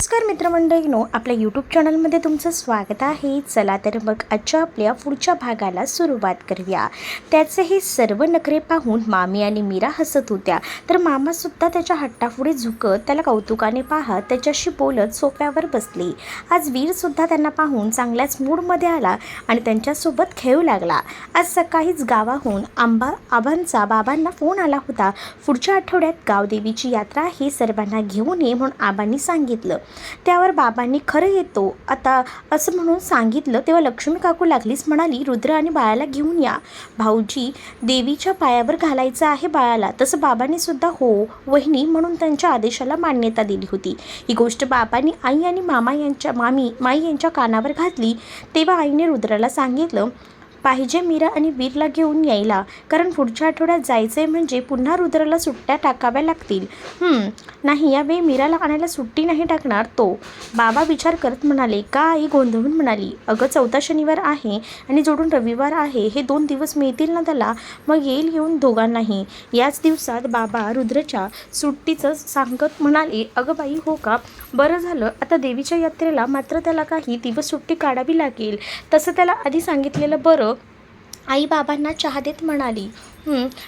नमस्कार मित्रमंडळीनो आपल्या यूट्यूब चॅनलमध्ये तुमचं स्वागत आहे. चला तर मग आजच्या आपल्या पुढच्या भागाला सुरुवात करूया. त्याचे हे सर्व नखरे पाहून मामी आणि मीरा हसत होत्या. तर मामासुद्धा त्याच्या हट्टापुढे झुकत त्याला कौतुकाने पाहत त्याच्याशी बोलत सोफ्यावर बसले. आज वीरसुद्धा त्यांना पाहून चांगल्याच मूडमध्ये आला आणि त्यांच्यासोबत खेळू लागला. आज सकाळीच गावाहून आंबा आबांचा बाबांना फोन आला होता. पुढच्या आठवड्यात गावदेवीची यात्रा ही सर्वांना घेऊन ये म्हणून आबांनी सांगितलं. त्यावर बाबांनी खरं येतो. आता असं म्हणून सांगितलं तेव्हा लक्ष्मी काकू लागलीच म्हणाली रुद्र आणि बाळाला घेऊन या. भाऊजी देवीच्या पायावर घालायचं आहे बाळाला. तसं बाबांनी सुद्धा हो वहिनी म्हणून त्यांच्या आदेशाला मान्यता दिली होती. ही गोष्ट बाबांनी आई आणि मामा यांच्या मामी माई यांच्या कानावर घातली. तेव्हा आईने रुद्राला सांगितलं पाहिजे मीरा आणि वीरला घेऊन यायला. कारण पुढच्या आठवड्यात जायचं आहे म्हणजे पुन्हा रुद्राला सुट्ट्या टाकाव्या लागतील. नाही नाही यावेळी मीराला आणायला सुट्टी नाही टाकणार तो. बाबा विचार करत म्हणाले का आई गोंधळून म्हणाली? अगं चौथा शनिवार आहे आणि जोडून रविवार आहे. हे दोन दिवस मिळतील ना त्याला? मग येईल येऊन दोघांनाही. याच दिवसात बाबा रुद्रच्या सुट्टीचं सांगत म्हणाले अगं बाई हो का? बरं झालं. आता देवीच्या यात्रेला मात्र त्याला काही दिवस सुट्टी काढावी लागेल. तसं त्याला आधी सांगितलेलं बरं. आई बाबांना चहा देत म्हणाली.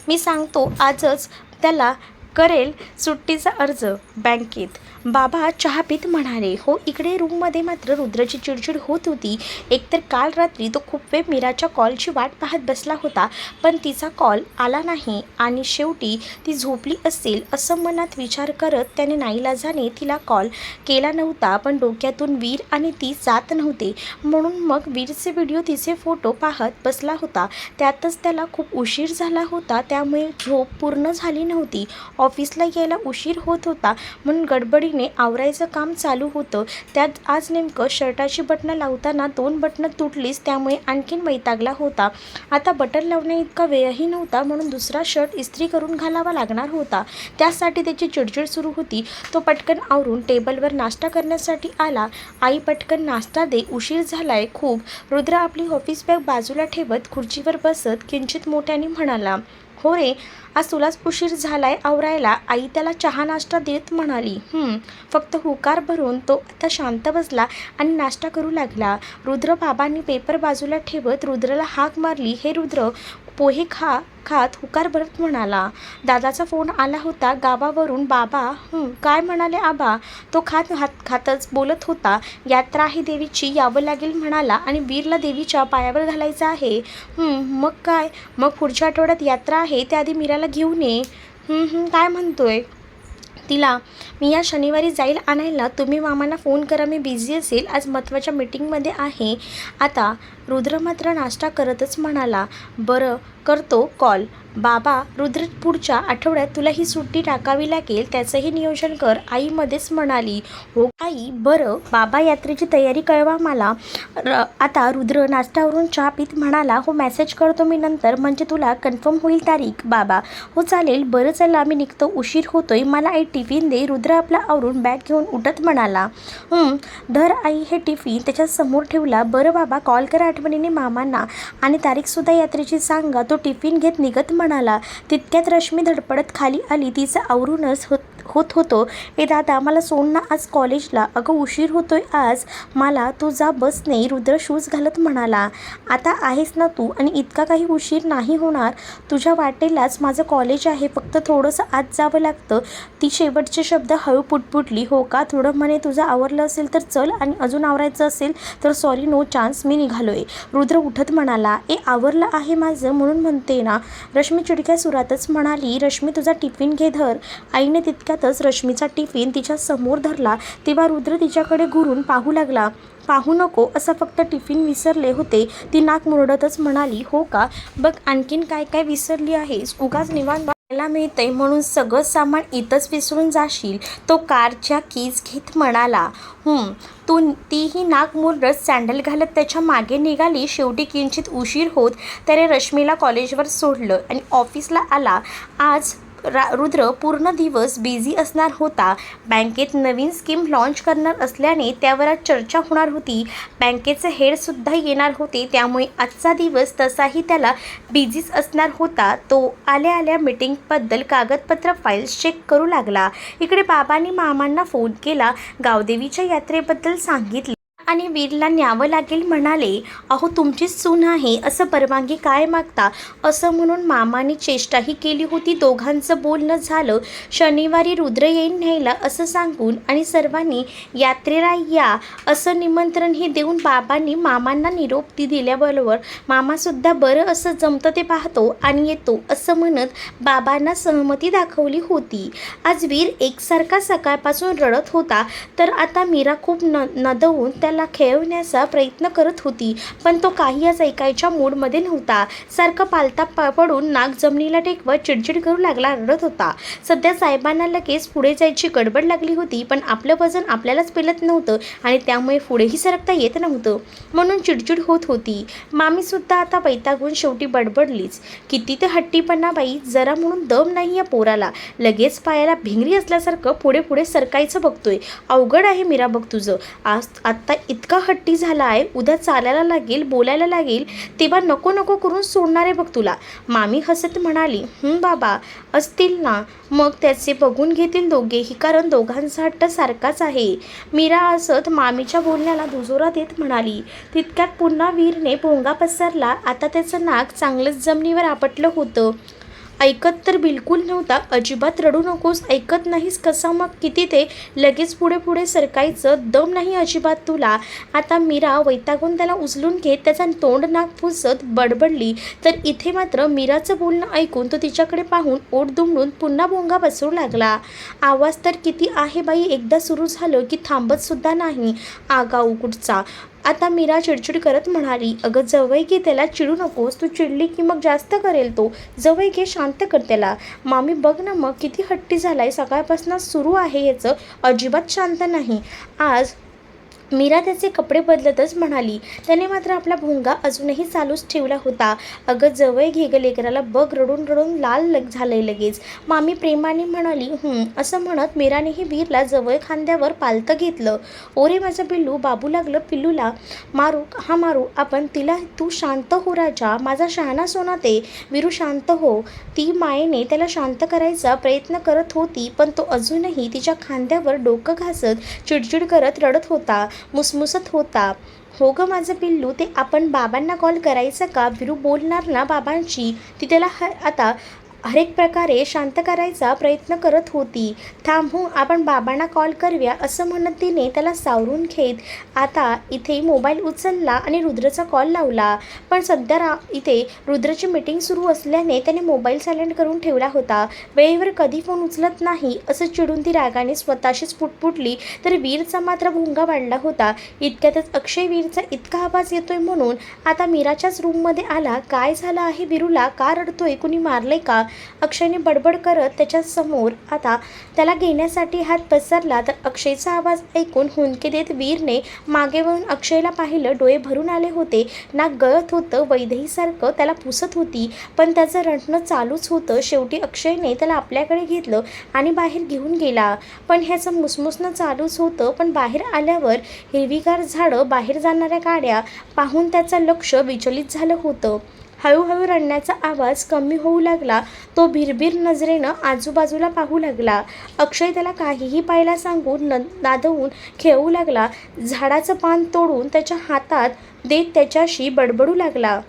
मी सांगतो आजच त्याला करेल सुट्टीचा अर्ज बँकेत. बाबा चहा पीत म्हणाले हो इकडे रूममध्ये मात्र रुद्राची चिडचिड होत होती. एकतर काल रात्री तो खूप वेळ मीराच्या कॉलची वाट पाहत बसला होता पण तिचा कॉल आला नाही आणि शेवटी ती झोपली असेल असं मनात विचार करत त्याने नाईलाजाने तिला कॉल केला नव्हता पण डोक्यातून वीर आणि ती जात नव्हते. म्हणून मग वीरचे व्हिडिओ तिचे फोटो पाहत बसला होता. त्यातच त्याला खूप उशीर झाला होता त्यामुळे झोप पूर्ण झाली नव्हती. ऑफिसला यायला उशीर होत होता म्हणून गडबडीने आवरायचं काम चालू होतं. त्यात आज नेमकं शर्टाची बटणं लावताना दोन बटणं तुटलीच त्यामुळे आणखीन वैतागला होता. आता बटन लावण्या इतका वेळही नव्हता म्हणून दुसरा शर्ट इस्त्री करून घालावा लागणार होता. त्यासाठी त्याची चिडचिड सुरू होती. तो पटकन आवरून टेबलवर नाश्ता करण्यासाठी आला. आई पटकन नाश्ता दे उशीर झालाय खूप. रुद्र आपली ऑफिस बॅग बाजूला ठेवत खुर्चीवर बसत किंचित मोठ्याने म्हणाला हो रे आज तुलाच उशीर झालाय आवरायला. आई त्याला चहा नाश्ता देत म्हणाली फक्त हुकार भरून तो आता शांत बसला आणि नाश्ता करू लागला. रुद्र बाबांनी पेपर बाजूला ठेवत रुद्रला हाक मारली हे रुद्र पोहे खा खात हुकार भरत म्हणाला. दादाचा फोन आला होता गावावरून. बाबा काय म्हणाले आबा? तो खात हात खातच बोलत होता. यात्रा आहे देवीची यावं लागेल म्हणाला आणि वीरला देवीच्या पायावर घालायचं आहे. मग काय? मग पुढच्या आठवड्यात यात्रा आहे त्याआधी मीराला घेऊन ये. काय म्हणतोय? तिला मी या शनिवारी जाईल आणायला. तुम्ही मामांना फोन करा. मी बिझी असेल. आज महत्त्वाच्या मीटिंगमध्ये आहे. आता रुद्र मात्र नाश्ता करतच म्हणाला बरं करतो कॉल बाबा रुद्र पुढच्या आठवड्यात तुला ही सुट्टी टाकावी लागेल त्याचंही नियोजन कर आई मध्येच म्हणाली. हो आई बरं बाबा यात्रेची तयारी कळवा मला. र आता रुद्र नाश्त्यावरून चहा पीत म्हणाला हो मेसेज करतो मी नंतर म्हणजे तुला कन्फर्म होईल तारीख बाबा. हो चालेल बरं चला मी निघतो उशीर होतोय मला आई टिफिन दे. रुद्र आपला आवरून बॅग घेऊन उठत म्हणाला. धर आई हे टिफिन त्याच्यासमोर ठेवला. बरं बाबा कॉल करा आठवणीने मामांना आणि तारीखसुद्धा यात्रेची सांगा. तो टिफिन घेत निघत म्हणाला तितक्यात रश्मी धडपडत खाली आली तिचं आवरूनच होत होत होतो. ए दादा मला सोड ना आज कॉलेजला. अगं उशीर होतोय आज. मला तू जा बसने रुद्र शूज घालत म्हणाला आता आहेस ना तू आणि इतका काही उशीर नाही होणार. तुझ्या वाटेलाच माझं कॉलेज आहे. फक्त थोडंसं आत जावं लागतं. ती शेवटचे शब्द हळू पुटपुटली. हो का? थोडं म्हणे तुझं आवरलं असेल तर चल आणि अजून आवरायचं असेल तर सॉरी नो चान्स मी निघालोय. रुद्र उठत म्हणाला ए आवरलं आहे माझं म्हणून म्हणते ना. रश्मी चिडक्या सुरातच म्हणाली रश्मी तुझा टिफिन घे धर. आईने तितक्यातच रश्मीचा टिफिन तिच्या समोर धरला तेव्हा रुद्र तिच्याकडे घुरून पाहू लागला. पाहू नको असं फक्त टिफिन विसरले होते. ती नाक मुरडतच म्हणाली हो का? बघ आणखीन काय काय विसरली आहेस? उगाच निवांत बघायला मिळतंय म्हणून सगळं सामान इथंच विसरून जाशील. तो कारच्या कीज घेत म्हणाला तू तीही नाक मुरडत सँडल घालत त्याच्यामागे निघाली शेवटी किंचित उशीर होत त्याने रश्मीला कॉलेजवर सोडलं आणि ऑफिसला आला. आज रा रुद्र पूर्ण दिवस बिझी असणार होता. बँकेत नवीन स्कीम लॉन्च करणार असल्याने त्यावर आज चर्चा होणार होती. बँकेचे हेडसुद्धा येणार होते. त्यामुळे आजचा दिवस तसाही त्याला बिझीच असणार होता. तो आल्या आल्या मीटिंगबद्दल कागदपत्र फाईल्स चेक करू लागला. इकडे बाबांनी मामांना फोन केला. गावदेवीच्या यात्रेबद्दल सांगितले. आणि वीरला न्यावं लागेल म्हणाले अहो तुमचीच सून आहे असं परवानगी काय मागता? असं म्हणून मामाने चेष्टाही केली होती. दोघांचं बोलणं झालं शनिवारी रुद्र येईन न्यायला असं सांगून आणि सर्वांनी यात्रेला या असं निमंत्रणही देऊन बाबांनी मामांना निरोप ती दिल्याबरोबर मामासुद्धा बरं असं जमतं ते पाहतो आणि येतो असं म्हणत बाबांना सहमती दाखवली होती. आज वीर एकसारखा सकाळपासून रडत होता तर आता मीरा खूप न नदवून त्याला खेळवण्याचा प्रयत्न करत होती पण तो काही आज ऐकायच्या मूडमध्ये नव्हता. सारखं पालता प पडून नाक जमिनीला टेकवत चिडचिड करू लागला रडत होता. सध्या साहेबांना लगेच पुढे जायची गडबड लागली होती पण आपलं वजन आपल्यालाच पेलत नव्हतं आणि त्यामुळे पुढेही सरकता येत नव्हतं. म्हणून चिडचिड होत होती. मामीसुद्धा आता बैतागून शेवटी बडबडलीच. किती ते हट्टीपणा बाई जरा म्हणून दम नाही या पोराला. लगेच पायाला भिंगरी असल्यासारखं पुढे पुढे सरकायचं बघतोय. अवघड आहे मीरा बघ तुझं. आज आत्ता इतका हट्टी झाला आहे उद्या चालायला लागेल बोलायला लागेल तेव्हा नको नको करून सोडणार आहे बघ तुला. मामी हसत म्हणाली बाबा असतील ना. मग त्याचे बघून घेतील दोघेही कारण दोघांचा हट्ट सारखाच आहे. मीरा असत मामीच्या बोलण्याला दुजोरा देत म्हणाली तितक्यात पुन्हा वीरने भोंगा पसरला. आता त्याचं नाक चांगलंच जमिनीवर आपटलं होतं. ऐकत तर बिलकुल नव्हता. अजिबात रडू नकोस ऐकत नाहीस कसा मग? किती ते? लगेच पुढे पुढे सरकायचं दम नाही अजिबात तुला. आता मीरा वैतागून त्याला उचलून घेत त्याचा तोंड नाक पुसत बडबडली. तर इथे मात्र मीराचं बोलणं ऐकून तो तिच्याकडे पाहून ओढ दुमडून पुन्हा भोंगा बसू लागला. आवाज तर किती आहे बाई एकदा सुरू झालं की थांबत सुद्धा नाही. आगाऊ कुठचा? आता मीरा चिडचिड करत म्हणाली अगं जवळ घे त्याला चिडू नकोस तू चिडली की मग जास्त करेल तो. जवळ घे शांत कर त्याला. मामी बघ ना मग किती हट्टी झालाय सकाळपासून सुरू आहे याचं अजिबात शांत नाही. आज मीरा त्याचे कपडे बदलतच म्हणाली. त्याने मात्र आपला भोंगा अजूनही चालूच ठेवला होता. अगं जवळ घे ग लेकराला बघ रडून रडून लाल लग झालंय लगेच. मामी प्रेमाने म्हणाली असं म्हणत मीरानेही वीरला जवळ खांद्यावर पालतं घेतलं. ओरे माझं पिल्लू बाबू लागलं पिल्लूला. मारू हा मारू आपण तिला तू शांत हो राजा माझा शहाणा सोना ते. वीरू शांत हो. ती मायेने त्याला शांत करायचा प्रयत्न करत होती पण तो अजूनही तिच्या खांद्यावर डोकं घासत चिडचिड करत रडत होता. मुसमुसत होता. हो गं माझं पिल्लू ते आपण बाबांना कॉल करायचं का? विरू बोलणार ना बाबांची ती त्याला ह आता हरेक प्रकारे शांत करायचा प्रयत्न करत होती. थांबू आपण बाबांना कॉल करूया असं म्हणत तिने त्याला सावरून घेत. आता इथे मोबाईल उचलला आणि रुद्रचा कॉल लावला. पण सध्या रा इथे रुद्रची मीटिंग सुरू असल्याने त्याने मोबाईल सायलेंट करून ठेवला होता. वेळेवर कधी फोन उचलत नाही असं चिडून ती रागाने स्वतःशीच पुटपुटली. तर वीरचा मात्र भुंगा वाढला होता. इतक्यातच अक्षय वीरचा इतका आवाज येतोय म्हणून आता मीराच्याच रूममध्ये आला. काय झालं आहे वीरूला? का रडतोय? कुणी मारले का? अक्षयने बडबड करत त्याच्यासमोर आता त्याला घेण्यासाठी हात पसरला तर अक्षयचा आवाज ऐकून हुंदके देत वीरने मागे वळून अक्षयला पाहिलं. डोळे भरून आले होते. नाक गळत होतं. वैधहीसारखं त्याला पुसत होती. पण त्याचं रडणं चालूच होतं. शेवटी अक्षयने त्याला आपल्याकडे घेतलं आणि बाहेर घेऊन गेला. पण ह्याचं मुसमुसणं चालूच होतं. पण बाहेर आल्यावर हिरवीगार झाडं बाहेर जाणाऱ्या गाड्या पाहून त्याचं लक्ष विचलित झालं होतं. हळूहळू रडण्याचा आवाज कमी होऊ लागला. तो भिरभीर नजरेनं आजूबाजूला पाहू लागला. अक्षय त्याला काहीही पाहायला सांगून न नादवून खेळू लागला. झाडाचं पान तोडून त्याच्या हातात देत त्याच्याशी बडबडू लागला.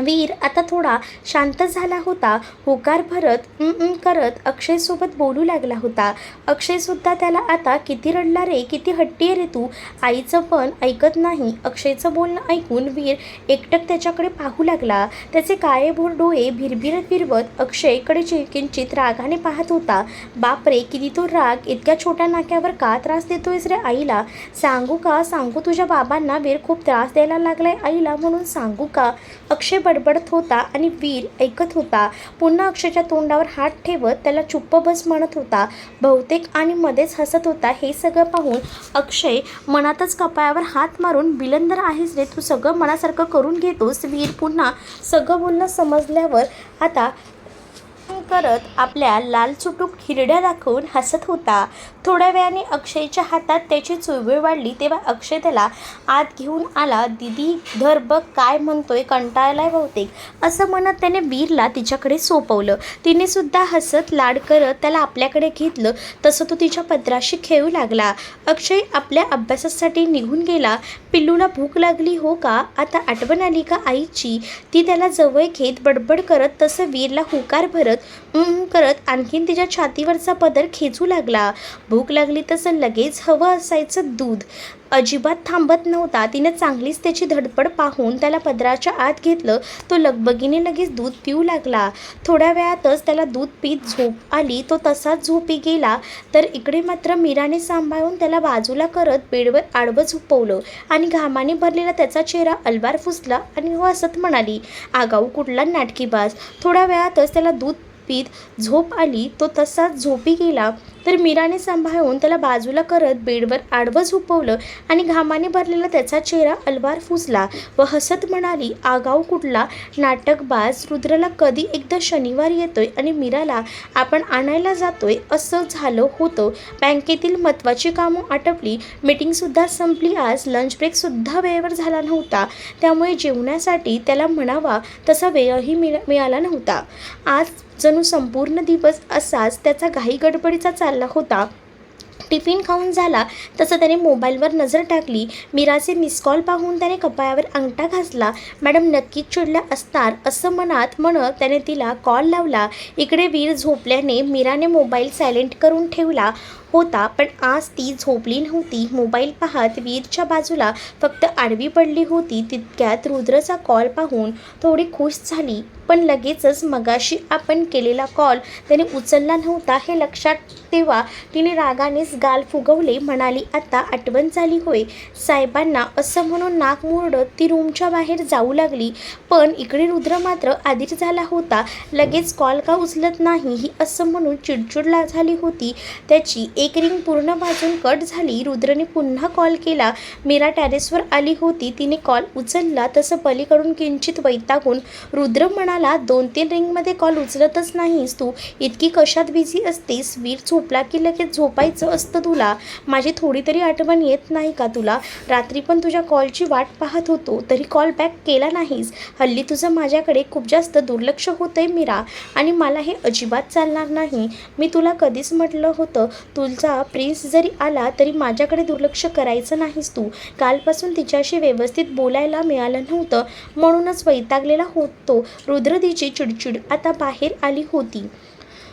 वीर आता थोडा शांत झाला होता. होकार भरत करत अक्षयसोबत बोलू लागला होता. अक्षयसुद्धा त्याला आता किती रडला रे किती हट्टी रे तू? आईचं पण ऐकत नाही. अक्षयचं बोलणं ऐकून वीर एकटक त्याच्याकडे पाहू लागला. त्याचे काळेभोर डोळे भिरभिरत फिरवत अक्षयकडे चि- किंचित रागाने पाहत होता. बापरे किती तो राग इतक्या छोट्या नाक्यावर का त्रास देतोयस रे आईला? सांगू का सांगू तुझ्या बाबांना? वीर खूप त्रास द्यायला लागलाय आईला म्हणून सांगू का? अक्षय बडबडत होता आणि वीर ऐकत होता. पुन्हा अक्षयच्या तोंडावर हात ठेवत त्याला चुप्प बस म्हणत होता. बहुतेक आणि मध्येच हसत होता. हे सगळं पाहून अक्षय मनातच कपाळावर हात मारून बिलंदर आहेस रे तू सगळं मनासारखं करून घेतोस. वीर पुन्हा सगळं बोलणं समजल्यावर आता करत आपल्या लाल चुटूक हिरड्या दाखवून हसत होता. थोड्या वेळाने अक्षयच्या हातात त्याची चुळबुळ वाढली तेव्हा अक्षय त्याला आत घेऊन आला दिदी धर बघ काय म्हणतोय कंटाळलाय बहुतेक. असं म्हणत त्याने वीरला तिच्याकडे सोपवलं. तिने सुद्धा हसत लाड करत त्याला आपल्याकडे घेतलं. तसं तो तिच्या पत्राशी खेळू लागला. अक्षय आपल्या अभ्यासासाठी निघून गेला. पिल्लूला भूक लागली हो का? आता आठवण आली का आईची? ती त्याला जवळ घेत बडबड करत तसं वीरला हुकार भरत करत आणखीन तिच्या छातीवरचा पदर खेचू लागला. भूक लागली तसं लगेच हवं असायचं दूध. अजिबात थांबत नव्हता. तिने चांगलीच त्याची धडपड पाहून त्याला पदराच्या आत घेतलं. तो लगबगीने लगेच दूध पिऊ लागला. थोड्या वेळातच त्याला दूध पीत झोप आली. तो तसाच झोपी गेला. तर इकडे मात्र मीराने सांभाळून त्याला बाजूला करत बेडवर आडवं झोपवलं आणि घामाने भरलेला त्याचा चेहरा अलवार फुसला आणि हो असत म्हणाली आगाऊ कुठला नाटकीबाज थोड्या वेळातच त्याला दूध पीत झोप आली तो तसाच झोपी गेला. तर मीराने सांभाळून त्याला बाजूला करत बेडवर आडवं झोपवलं आणि घामाने भरलेला त्याचा चेहरा अलवार फुसला व हसत म्हणाली आगाऊ कुठला? नाटकबाज रुद्रला कधी एकदा शनिवार येतोय आणि मीराला आपण आणायला जातोय. असं झालं होतं. बँकेतील महत्त्वाची कामं आटपली. मीटिंगसुद्धा संपली आज. लंच ब्रेकसुद्धा वेळेवर झाला नव्हता. त्यामुळे जेवण्यासाठी त्याला म्हणावा तसा वेळही मिळा मिळाला नव्हता. आज जणू संपूर्ण दिवस असाच त्याचा घाई गडबडीचा चालला होता. टिफिन खाऊन झाला तसं त्याने मोबाईलवर नजर टाकली. मीराचे मिस कॉल पाहून त्याने कपाळावर अंगठा घासला. मॅडम नक्कीच चिडल्या असणार असं मनात म्हणत त्याने तिला कॉल लावला. इकडे वीर झोपल्याने मीराने मोबाईल सायलेंट करून ठेवला. होता पण आज ती झोपली नव्हती मोबाईल पाहत वीरच्या बाजूला फक्त आडवी पडली होती. तितक्यात रुद्रचा कॉल पाहून थोडी खुश झाली. पण लगेचच मगाशी आपण केलेला कॉल त्याने उचलला नव्हता. हे लक्षात तेव्हा तिने रागानेच गाल फुगवले. म्हणाली आता आठवण झाली होय. साहेबांना असं म्हणून नाक मोरडत ती रूमच्या बाहेर जाऊ लागली. पण इकडे रुद्र मात्र आधीच झाला होता. लगेच कॉल का उचलत नाही? ही असं म्हणून चिडचिडला झाली होती. त्याची एक रिंग पूर्ण वाजून कट झाली. रुद्रने पुन्हा कॉल केला. मीरा टॅरेसवर आली होती. तिने कॉल उचलला. तसं पलीकडून किंचित वैतागून रुद्र म्हणाला दोन तीन रिंगमध्ये कॉल उचलतच नाहीस तू. इतकी कशात बिझी असतेस? वीर झोपला की लगेच झोपायचं असतं तुला? माझी थोडी तरी आठवण येत नाही का तुला? रात्री पण तुझ्या कॉलची वाट पाहत होतो. तरी कॉल बॅक केला नाहीस. हल्ली तुझं माझ्याकडे खूप जास्त दुर्लक्ष होतंय मीरा. आणि मला हे अजिबात चालणार नाही. मी तुला कधीच म्हटलं होतं. तुझा प्रिन्स जरी आला तरी माझ्याकडे दुर्लक्ष करायचं नाहीस तू. कालपासून तिच्याशी व्यवस्थित बोलायला मिळालं नव्हतं म्हणूनच वैतागलेला होतो. रुद्रदीची चिडचिड आता बाहेर आली होती.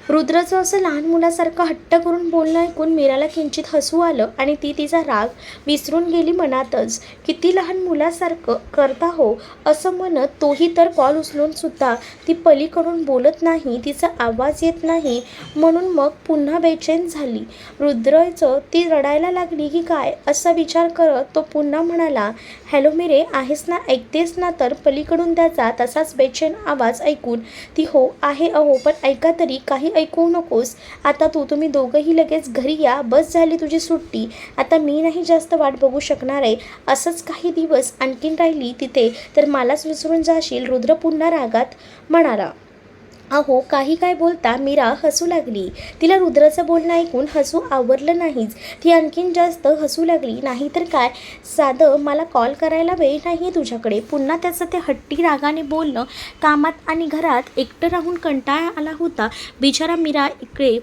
रुद्रचं असं लहान मुलासारखं हट्ट करून बोलणं ऐकून मीराला किंचित हसू आलं आणि ती तिचा राग विसरून गेली मनातच. किती लहान मुलासारखं करता हो असं म्हणत तोही तर कॉल उचलून सुद्धा ती पलीकडून बोलत नाही तिचा आवाज येत नाही म्हणून मग पुन्हा बेचैन झाली. रुद्रचं ती रडायला लागली की काय असा विचार करत तो पुन्हा म्हणाला हॅलो मिरे आहेस ना ऐकतेस ना तर पलीकडून त्याचा तसाच बेचैन आवाज ऐकून. ती हो आहे अहो पण ऐका तरी काही ऐकू नकोस. आता तू तुम्ही दोघंही लगेच घरी या. बस झाली तुझी सुट्टी. आता मी नाही जास्त वाट बघू शकणार आहे. असंच काही दिवस आणखीन राहिली तिथे तर मलाच विसरून जाशील. रुद्र पुन्हा रागात म्हणाला अहो काही काय बोलता मीरा हसू लागली. तिला रुद्राचं बोलणं ऐकून हसू आवरलं नाहीच. ती आणखीन जास्त हसू लागली. नाही तर काय? साधं मला कॉल करायला वेळ नाही तुझ्याकडे. पुन्हा त्याचं ते हट्टी रागाने बोलणं कामात आणि घरात एकटं राहून कंटाळा आला होता. बिचारा मीरा इकडे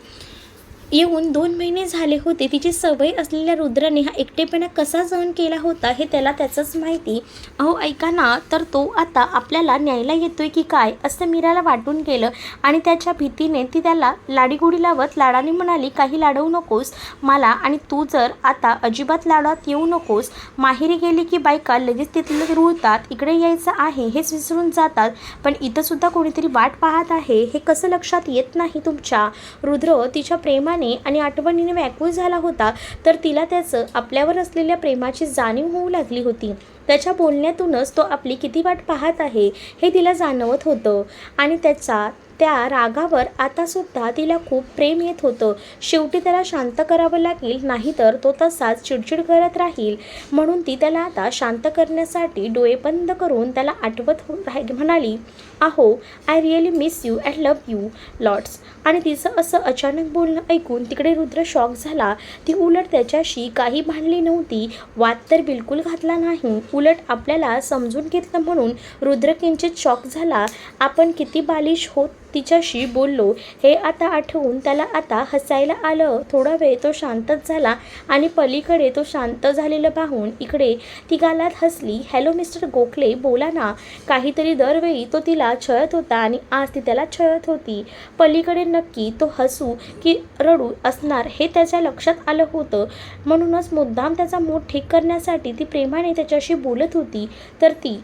येऊन दोन महिने झाले होते. तिची सवय असलेल्या रुद्राने हा एकटेपणा कसा सहन केला होता हे त्याला त्याचंच माहिती. अहो ऐका ना तर तो आता आपल्याला न्यायला येतोय की काय असं मीराला वाटून गेलं आणि त्याच्या भीतीने ती त्याला लाडीगुडी लावत लाडाने म्हणाली काही लाडवू नकोस मला आणि तू जर आता अजिबात लाडात येऊ नकोस माहेरी गेली की बायका लगेच तिथलं रुळतात इकडे यायचं आहे हेच विसरून जातात पण इथंसुद्धा कोणीतरी वाट पाहत आहे हे कसं लक्षात येत नाही तुमच्या? रुद्र तिच्या प्रेमा प्रेमाने आणि आठवणीने व्याकुळ झाला होता तर तिला त्याचं आपल्यावर असलेल्या प्रेमाची जाणीव होऊ लागली होती. त्याच्या बोलण्यातूनच तो आपली किती वाट पाहत आहे हे तिला जाणवत होतं. आणि त्याचा त्या रागावर आता सुद्धा तिला खूप प्रेम येत होतं. शेवटी त्याला शांत करावं लागेल नाहीतर तो तसाच चिडचिड करत राहील. म्हणून ती त्याला आता शांत करण्यासाठी डोळे बंद करून त्याला आठवत हो- राहि- म्हणाली आहो I really miss you and love you lots आणि तिचं असं अचानक बोलणं ऐकून तिकडे रुद्र शॉक झाला. ती उलट त्याच्याशी काही भांडली नव्हती. वाद तर बिलकुल घातला नाही. उलट आपल्याला समजून घेतलं म्हणून रुद्र किंचित शॉक झाला. आपण किती बालिश होत तिच्याशी बोललो. हे आता आठवून त्याला आता हसायला आलं. थोडा वेळ तो शांतच झाला आणि पलीकडे तो शांत झालेलं पाहून इकडे ती गालात हसली. हॅलो मिस्टर गोखले बोला ना. काहीतरी दरवेळी तो तिला छळत होता आणि आज ती त्याला छळत होती. पलीकडे नक्की तो हसू की रडू असणार हे त्याच्या लक्षात आलं होतं. म्हणूनच मुद्दाम त्याचा मूड ठीक करण्यासाठी ती प्रेमाने त्याच्याशी बोलत होती. तर ती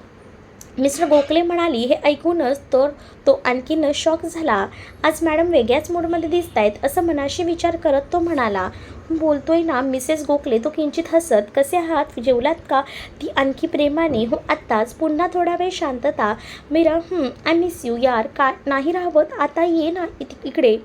मिस्टर गोखले म्हणाली हे ऐकूनच तर तो आणखीनच शॉक झाला. आज मॅडम वेगळ्याच मूडमध्ये दिसत आहेत असं मनाशी विचार करत तो म्हणाला बोलतोय ना मिसेस गोखले तो किंचित हसत कसे आहात जेवलात का? ती आणखी प्रेमाने हो आत्ताच पुन्हा थोडा वेळ शांतता. मीरा आय मिस यू यार का नाही राहवत आता ये ना इकडे.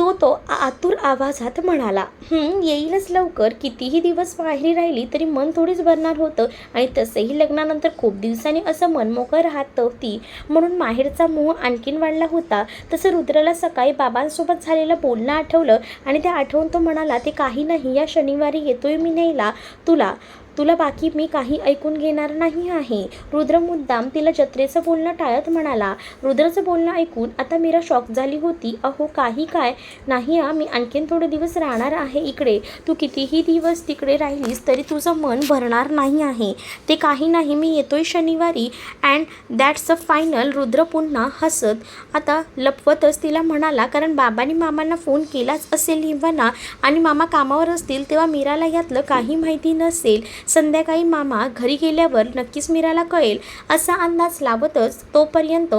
तो तो आतुर आवाजात म्हणाला येईलच लवकर. कितीही दिवस बाहेरी राहिली तरी मन थोडीच भरणार होतं आणि तसंही लग्नानंतर खूप दिवसांनी असं मनमोकळं राहत ती म्हणून माहेरचा मोह आणखीन वाढला होता. तसं रुद्राला सकाळी बाबांसोबत झालेलं बोलणं आठवलं आणि ते आठवून तो म्हणाला ते काही नाही. या शनिवारी येतोय मी न्यायला. तुला तुला बाकी मी काही ऐकून घेणार नाही आहे. रुद्र मुद्दाम तिला जत्रेचं बोलणं टाळत म्हणाला. रुद्रचं बोलणं ऐकून आता मीरा शॉक झाली होती. अहो काही काय? नाही आ मी आणखीन थोडे दिवस राहणार आहे इकडे. तू कितीही दिवस तिकडे राहिलीस तरी तुझं मन भरणार नाही आहे. ते काही नाही मी येतोय शनिवारी. And that's a final Rudra पुन्हा हसत आता लपवतच तिला म्हणाला कारण बाबांनी मामांना फोन केलाच असेल निव्हाना आणि मामा कामावर असतील तेव्हा मीराला यातलं काही माहिती नसेल. संध्याकाळी मामा घरी गेल्यावर नक्कीच मीराला कळेल असा अंदाज लावतच तोपर्यंत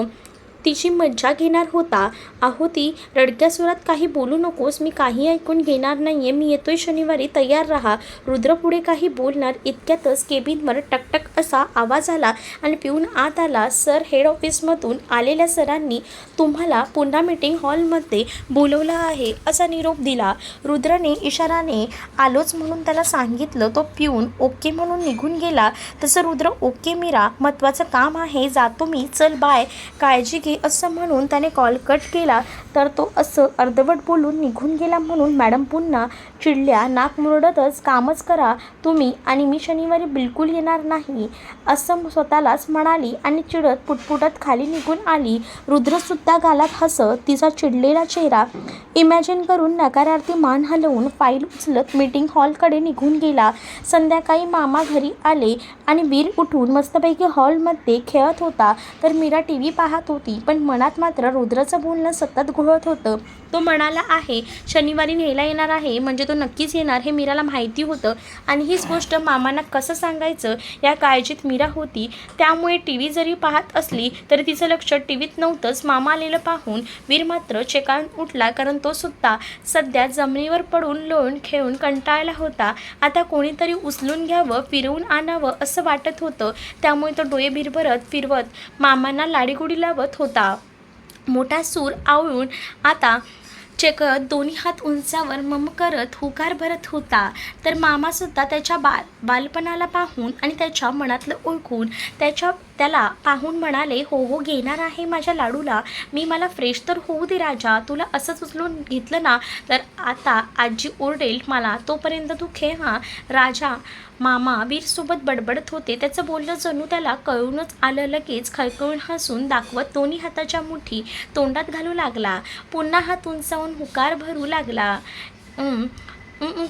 तिची मज्जा घेणार होता. आहोती रडक्या सुरात काही बोलू नकोस मी काही ऐकून घेणार नाही आहे मी येतोय शनिवारी तयार राहा. रुद्र पुढे काही बोलणार इतक्यातच केबिनवर टकटक असा आवाज आला आणि पिऊन आत आला. सर हेड ऑफिसमधून आलेल्या सरांनी तुम्हाला पुन्हा मीटिंग हॉलमध्ये बोलवलं आहे असा निरोप दिला. रुद्रने इशाराने आलोच म्हणून त्याला सांगितलं तो पिऊन ओके म्हणून निघून गेला. तसं रुद्र ओके मीरा महत्त्वाचं काम आहे जातो मी चल बाय काळजी घे. असं म्हणून त्याने कॉल कट केला. तर तो असं अर्धवट बोलून निघून गेला म्हणून मॅडम पुन्हा चिडल्या नाक मुरडतच कामच करा. तुम्ही आणि मी शनिवारी बिलकुल येणार नाही. असं स्वतःलाच म्हणाली आणि चिडत पुटपुटत खाली निघून आली. रुद्रसुद्धा गालात हसत तिचा चिडलेला चेहरा इमॅजिन करून नकारार्थी मान हलवून फाईल उचलत मीटिंग हॉलकडे निघून गेला. संध्याकाळी मामा घरी आले आणि वीर उठून मस्तपैकी हॉलमध्ये खेळत होता. तर मीरा टी व्ही पाहत होती. पण मनात मात्र रुद्रचं बोलणं सतत घोळत होतं. तो म्हणाला आहे शनिवारी न्यायला येणार आहे म्हणजे तो नक्कीच येणार हे मीराला माहिती होतं. आणि हीच गोष्ट मामांना कसं सांगायचं? या काळजीत मीरा होती. त्यामुळे टी व्ही जरी पाहत असली तरी तिचं लक्ष टी व्हीत नव्हतंच. मामा आलेलं पाहून वीर मात्र चेकाळून उठला कारण तो सुद्धा सध्या जमिनीवर पडून लोळून खेळून कंटाळला होता. आता कोणीतरी उचलून घ्यावं फिरवून आणावं असं वाटत होतं. त्यामुळे तो डोळे भिरभरत फिरवत मामांना लाडीगुडी लावत होता. होता. मोठा सूर आवळून आता चेकत दोन्ही हात उंचावर मम करत हुकार भरत होता. तर मामासुद्धा त्याच्या बाल बालपणाला पाहून आणि त्याच्या मनातलं ओळखून त्याच्या त्याला पाहून म्हणाले हो हो घेणार आहे माझ्या लाडूला. मी मला फ्रेश तर होऊ दे राजा. तुला असंच उचलून घेतलं ना तर आता आजी ओरडेल मला. तोपर्यंत तू खेळ हा. राजा मामा वीरसोबत बडबडत होते. त्याचं बोलणं जणू त्याला कळूनच आलं. लगेच खळखळून हसून दाखवत दोन्ही हाताच्या मुठी तोंडात घालू लागला. पुन्हा हात उंचावून हुकार भरू लागला.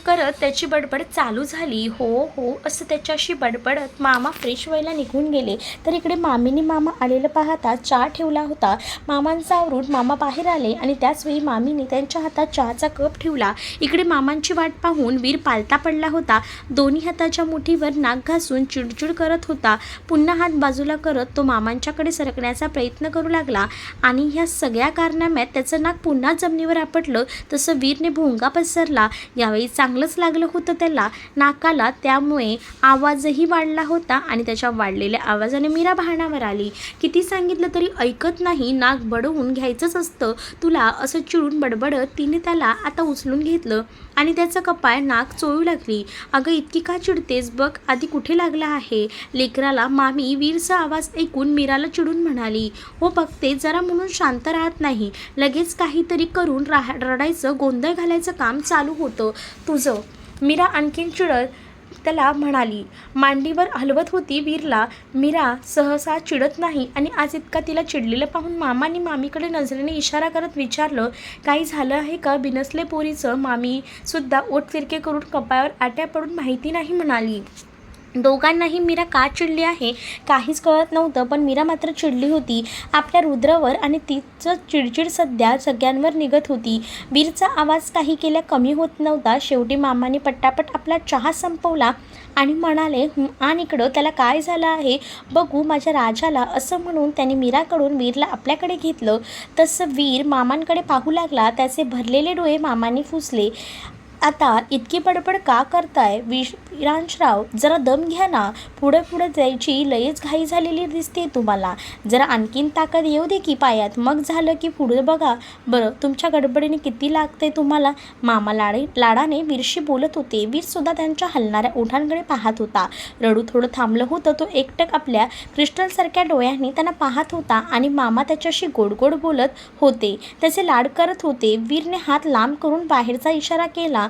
करत त्याची बडबड चालू झाली. हो हो असं त्याच्याशी बडबडत मामा फ्रेश व्हायला निघून गेले. तर इकडे मामीने मामा आलेलं पाहता चहा ठेवला होता. मामांचा आवरून मामा बाहेर आले आणि त्याचवेळी मामीने त्यांच्या हातात चहाचा कप ठेवला. इकडे मामांची वाट पाहून वीर पालता पडला होता. दोन्ही हाताच्या मुठीवर नाक घासून चिडचिड करत होता. पुन्हा हात बाजूला करत तो मामांच्याकडे सरकण्याचा प्रयत्न करू लागला. आणि ह्या सगळ्या कारनाम्यात त्याचं नाक पुन्हा जमिनीवर आपटलं. तसं वीरने भोंगा पसरला. यावेळी काही चांगलंच लागलं होतं त्याला नाकाला. त्यामुळे आवाजही वाढला होता आणि त्याच्या वाढलेल्या आवाजाने मीरा भानावर आली. किती सांगितलं तरी ऐकत नाही. नाक बडवून घ्यायचंच असतं. तुला असं चिडून बडबडत तिने त्याला आता उचलून घेतलं. आणि त्याचं कपाळ नाक चोळू लागली. अगं इतकी का चिडतेस बघ आधी कुठे लागला आहे? लेकराला मामी वीरचा आवाज ऐकून मीराला चिडून म्हणाली हो बघते जरा म्हणून शांत राहत नाही. लगेच काहीतरी करून राहा रडायचं गोंधळ घालायचं काम चालू होतं तुझं. मीरा आणखीन चिडत त्याला म्हणाली मांडीवर हलवत होती वीरला. मीरा सहसा चिडत नाही आणि आज इतका तिला चिडलेलं पाहून मामानी मामीकडे नजरेने इशारा करत विचारलं काही झालं आहे का? बिनसले पोरीचं मामी सुद्धा ओठ फिरके करून कपाळावर आट्या पडून माहिती नाही म्हणाली. दोघांनाही मीरा का चिडली आहे? काहीच कळत नव्हतं पण मीरा मात्र चिडली होती. आपल्या रुद्रावर आणि तिचं चिडचिड सध्या सगळ्यांवर निघत होती. वीरचा आवाज काही केल्या कमी होत नव्हता. शेवटी मामाने पट्टापट आपला चहा संपवला आणि म्हणाले आणि इकडं त्याला काय झालं आहे? बघू माझ्या राजाला असं म्हणून त्याने मीराकडून वीरला आपल्याकडे घेतलं. तसं वीर मामांकडे पाहू लागला. त्याचे भरलेले डोळे मामाने फुसले. आता इतकी बडबड का करताय? विश विरांशराव जरा दम घ्या ना. पुढे पुढे जायची लयच घाई झालेली दिसते तुम्हाला. जरा आणखीन ताकद येऊ दे की पायात. मग झालं की पुढे बघा. बरं तुमच्या गडबडीने किती लागते तुम्हाला? मामा लाडे लाडाने वीरशी बोलत होते. वीरसुद्धा त्यांच्या हलणाऱ्या ओठांकडे पाहत होता. रडू थोडं थांबलं होतं. तो एकटक आपल्या क्रिस्टलसारख्या डोळ्यांनी त्यांना पाहत होता आणि मामा त्याच्याशी गोड गोड बोलत होते. त्याचे लाड करत होते. वीरने हात लांब करून बाहेरचा इशारा केला.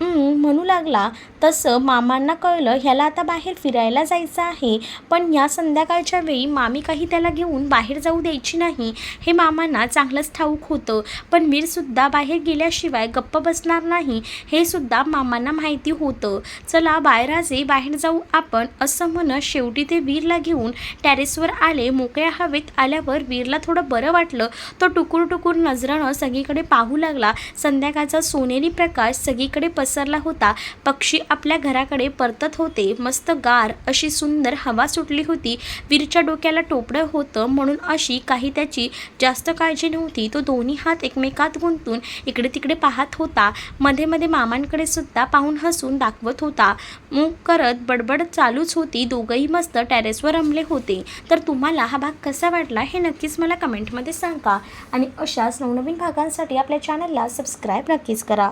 म्हणू लागला. तसं मामांना कळलं ह्याला आता बाहेर फिरायला जायचं आहे. पण या संध्याकाळच्या वेळी मामी काही त्याला घेऊन बाहेर जाऊ द्यायची नाही. हे मामांना चांगलंच ठाऊक होतं. पण वीरसुद्धा बाहेर गेल्याशिवाय गप्प बसणार नाही. हे सुद्धा मामांना माहिती होतं. चला बायराजे बाहेर जाऊ आपण असं म्हणत शेवटी ते वीरला घेऊन टॅरेसवर आले. मोकळ्या हवेत आल्यावर वीरला थोडं बरं वाटलं. तो टुकूर टुकूर नजरानं सगळीकडे पाहू लागला. संध्याकाळचा सोनेरी प्रकाश सगळीकडे पस पसरला होता. पक्षी आपल्या घराकडे परतत होते. मस्त गार अशी सुंदर हवा सुटली होती. वीरच्या डोक्याला टोपडं होतं म्हणून अशी काही त्याची जास्त काळजी नव्हती. तो दोन्ही हात एकमेकात गुंतून इकडे तिकडे पाहत होता. मध्ये मध्ये मामांकडे सुद्धा पाहून हसून दाखवत होता. मूग करत बडबड चालूच होती. दोघंही मस्त टेरेसवर रमले होते. तर तुम्हाला हा भाग कसा वाटला हे नक्कीच मला कमेंटमध्ये सांगा. आणि अशाच नवनवीन भागांसाठी आपल्या चॅनलला सबस्क्राईब नक्कीच करा.